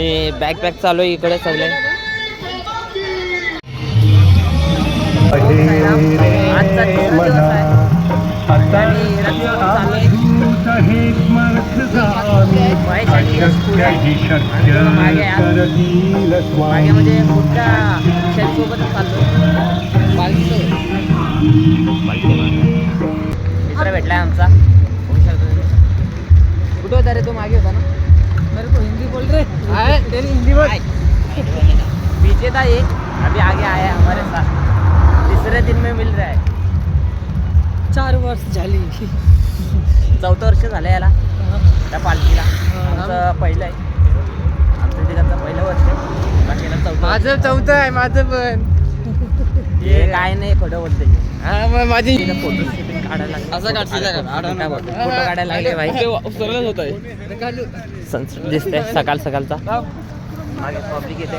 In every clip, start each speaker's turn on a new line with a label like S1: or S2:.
S1: आणि bag pack चालू आहे इकडे सगळे आजचा तिसरा दिवस आहे आणि मागे म्हणजे मोठ्या शेतसोबतच चाललो पालखीसोबत मित्र भेटलाय आमचा. कुठं होता रे तो मागे होता ना मेरे को हिंदी बोल रे हिंदी बोल। पीछे था ये। अभी आगे आया हमारे साथ। तीसरे दिन में मिल रहा है।
S2: चार वर्ष झाली।
S1: चौथं वर्ष झालं याला त्या पालखीला. आमचं पहिलं आहे. आमचं तिकडचं पहिलं वर्ष. आहे. बाकीला चौथं.
S2: माझं चौथं आहे माझं पण.
S1: हे काय नाही खोटं बोलते
S2: माझी
S1: फोटो काढायला लागले.
S2: असं?
S1: फोटो काढायला लागले. भाई
S2: होत आहे.
S1: सनसेट दिसतंय सकाळ सकाळचा. मागे पब्लिक येते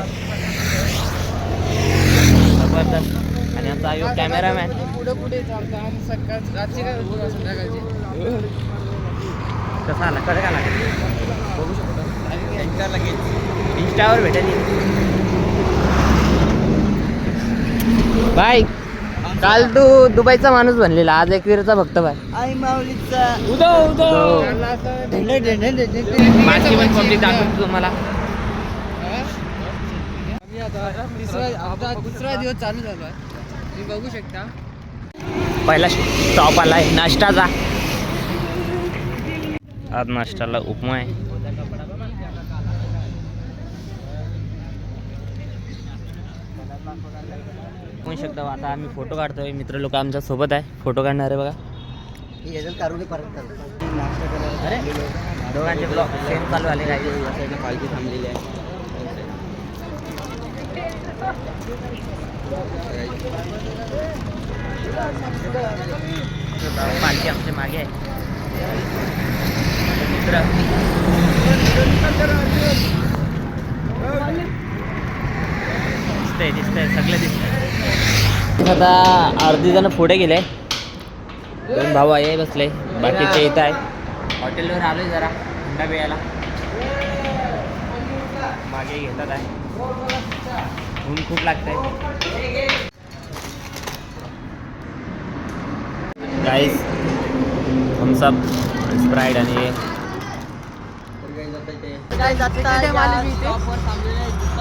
S1: जबरदस्त. आणि आमचा आयोग कॅमेरामॅन. कसा आला? कडे आला? बघू शकतो. इंस्टावर भेटेल. बाय. काल तू दुबईचा माणूस बनलेला आज एकवीरचा भक्त बाय.
S2: आई माऊलीचा. ढेंडे ढेंडे
S1: माझी पण पब्लिक दाखवतो तुम्हाला.
S2: आम्ही आता तिसरा आता दुसरा दिवस चालू झालो. आहे तुम्ही बघू शकता.
S1: पहिला स्टॉप आलाय नाश्ताचा आज नाश्त्याला उपमा आहे. होऊ शकता. आता आम्ही फोटो काढतोय. मित्र लोक आमच्यासोबत आहे. फोटो काढणार आहे बघा अरे दोघांचे ब्लॉग सेम चालू आले काही पालखी थांबलेली आहे. पालखी आमच्या मागे आहे. मित्र. दिसतंय दिसतंय. सगळं दिसतंय. आता अर्धी जण पुढे गेले. दोन भाऊ आहे बसले. बाकीचे इथं आहे हॉटेलवर आलोय जरा थंडा प्यायला. मागे घेतात आहे. ऊन खूप लागतंय. गाईस थम्सअप स्प्राईड आणि हे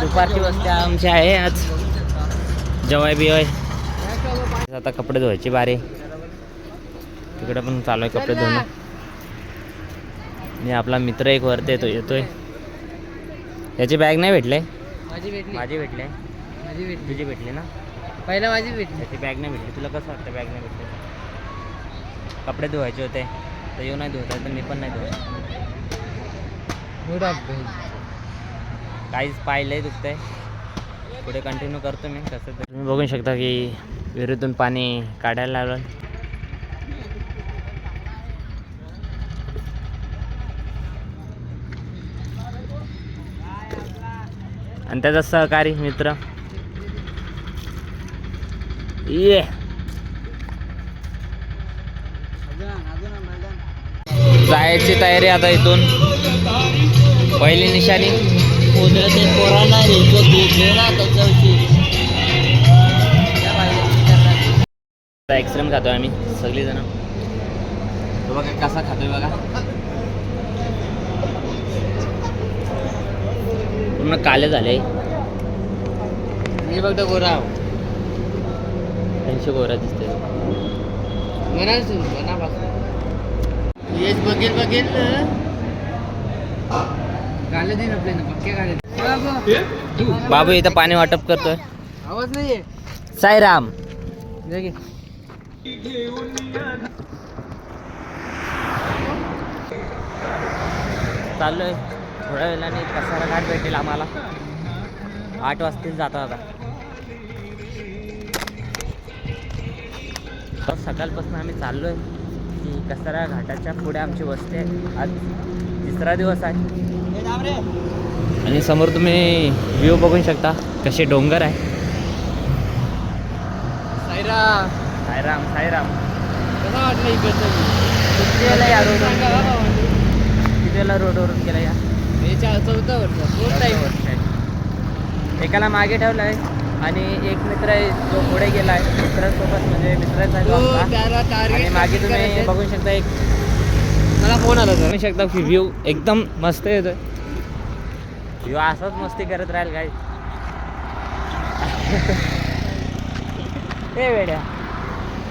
S1: दुपारची वस्ती आमची आहे आज. जेवाय बिवाय. आता कपडे धुवायची बारी. तिकडे पण चालू आहे कपडे धुणं. आणि आपला मित्र एक वरती येतो येतोय. याची बॅग नाही भेटले?
S2: माझी भेटली.
S1: माझी भेटले.
S2: माझी भेटली.
S1: तुझी भेटली ना?
S2: पहिला माझी भेटली.
S1: त्याची बॅग नाही भेटली. तुला कसं वाटतं बॅग नाही भेटली? कपडे धुवायचे होते. तर येऊ नाही धुवत तर मी पण नाही धुवत. काहीच पाहिलंय दुखतंय. पुढे कंटिन्यू करतो मी तसं तर. तुम्ही बघू शकता की विहिरीतून पाणी काढायला लागलं. आणि त्याचा सहकारी मित्र. ये. जायची तयारी आता इथून. पहिली निशाणी.
S2: ते पोरांना ना
S1: एक्स्ट्रीम खातोय आम्ही सगळी जण तो बघा कसा खातोय बघा. पूर्ण काले झाले.
S2: मी बघतो गोरा.
S1: त्यांची गोरा दिसते
S2: मनापासून येस बघेल बघेल गाले दे ना आपले ना पक्के गाले
S1: बाबू इथं पाणी वाटप करतोय.
S2: आवाज नाहीये.
S1: साईराम. चाललोय. थोड्या वेळाने कसारा घाट भेटेल आम्हाला. आठ वाजतील जाता आता सकाळपासून आम्ही चाललोय. की कसारा घाटाच्या पुढे आमची वस्ती आहे. आज तिसरा दिवस आहे. आणि समोर तुम्ही व्ह्यू बघू शकता कसे डोंगर आहे.
S2: सायरा
S1: साईराम साईराम.
S2: कसा वाटलं इकडचं
S1: या रोडवरून गेला. या.
S2: चौथा वर्ष
S1: एकाला मागे ठेवलाय. आणि एक मित्र आहे जो पुढे गेलाय मित्रांसोबत म्हणजे मित्रांचा
S2: तो. त्याला
S1: आणि मागे तुम्ही बघू शकता एक
S2: मला फोन आला
S1: बघू शकता व्ह्यू एकदम मस्त येतोय व्ह्यू असाच मस्ती करत राहील काय ए वेड्या.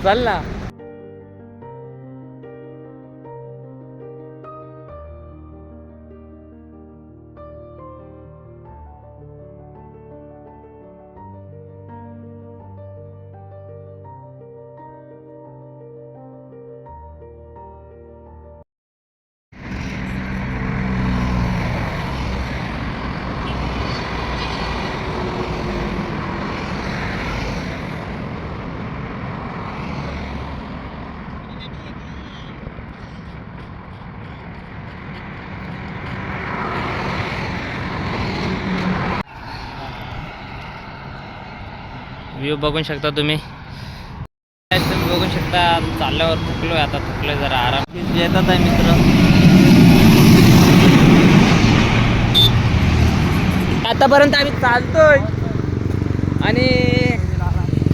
S1: चल ना. व्ह्यू बघू शकता तुम्ही. तुम्ही बघू शकता चालल्यावर थकलोय आता थकलोय जरा आराम. येतात आहे मित्र. आतापर्यंत आम्ही चालतोय. आणि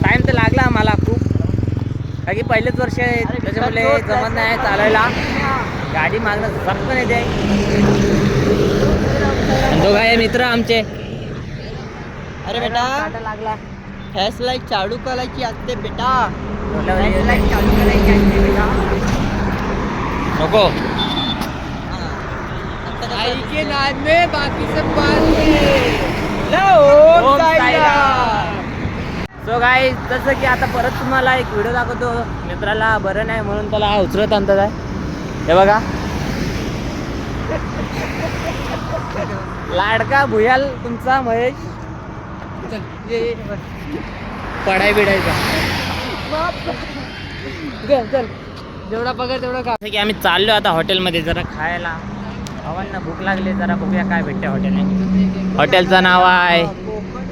S1: टाइम तर लागला आम्हाला खूप. कारण की पहिलेच वर्ष आहे त्याच्यामुळे जमत नाही चालायला. गाडी मागणं जमत नाही ते. दोघा दोघं आहे मित्र आमचे.
S2: अरे बेटा.
S1: लागला
S2: फॅस लाइट चालू करायची असते बेटा.
S1: चालू नको.
S2: आई के नाद में बाकी सब बात
S1: ओम सो गाय जसं की आता परत तुम्हाला एक व्हिडिओ दाखवतो. मित्राला बरं नाही म्हणून त्याला उचलत आणतात आहे. हे बघा. लाडका भुयाल तुमचा महेश.
S2: पडाय बिडायचा चल जेवढा पगार तेवढा का
S1: की आम्ही चाललो आता हॉटेलमध्ये जरा खायला. भावांना भूक लागली जरा बघूया काय भेटते हॉटेलने. हॉटेलचं नाव आहे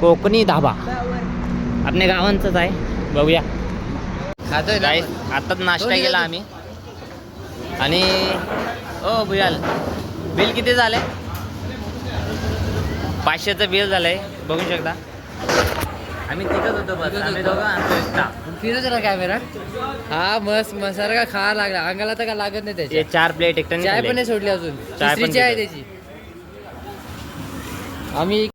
S1: कोकणी धाबा. आपल्या गावांचंच आहे. बघूया. काय आताच नाश्ता केला आम्ही. आणि ओ भुयाल बिल किती झालंय? पाचशेचं बिल झालंय. बघू शकता. आम्ही तिथंच होतो बस. आम्ही
S2: होतो.
S1: दोघं आणतो एक्स्ट्रा
S2: फिरत राहा कॅमेरा हा मस्त मसाला का खा लागला. अंगाला तर काय लागत नाही
S1: हे
S2: त्याच्या
S1: चार प्लेट एकट्याने
S2: चाय. पण नाही सोडली अजून.
S1: चाय पण
S2: तिसरी चाय आहे. त्याची. आम्ही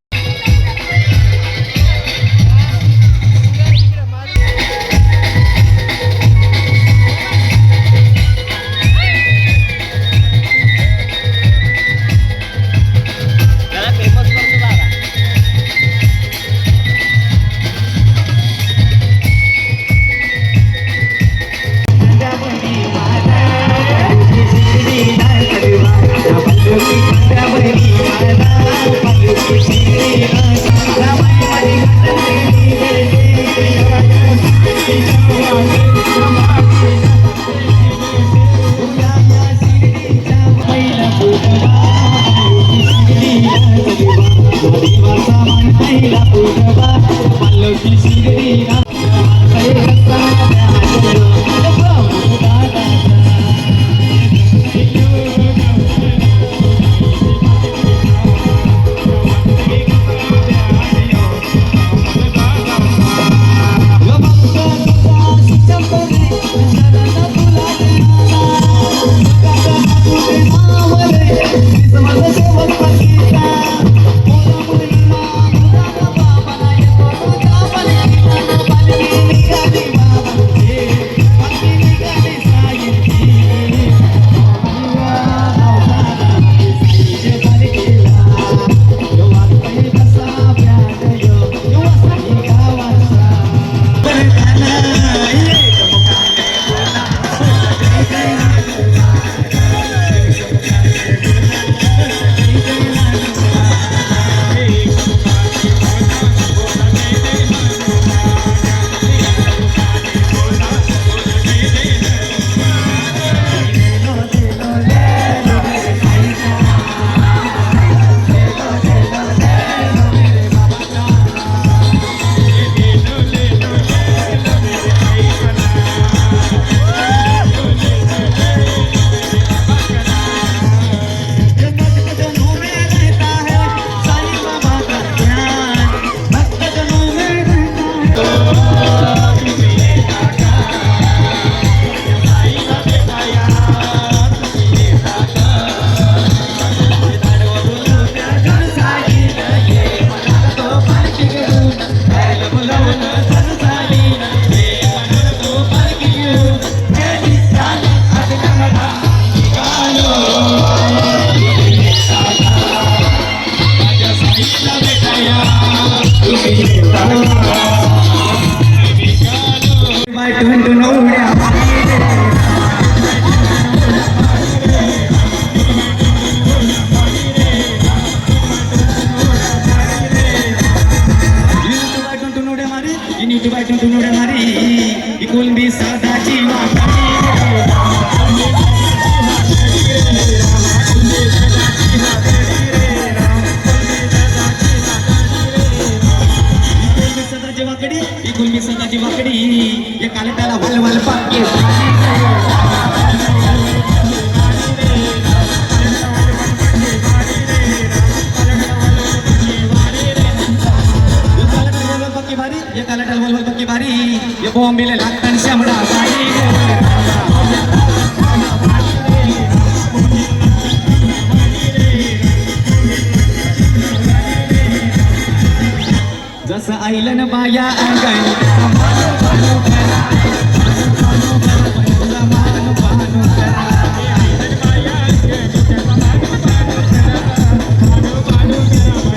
S3: দুজনের कोंबिले लागतात शंभरा जसं आईलन बाया अंगाई Yeah.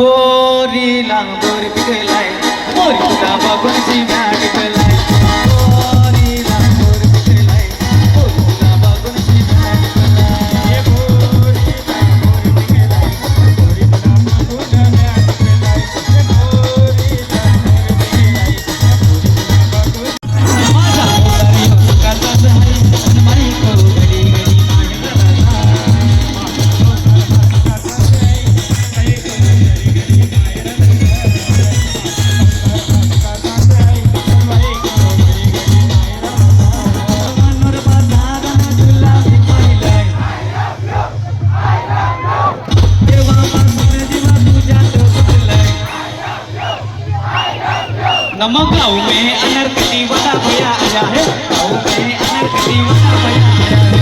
S3: বরিলাম বরপিলা मगाऊ में अनर्क दीवाना भया आया है। गाऊ में अनर्क दीवाना भया आया है।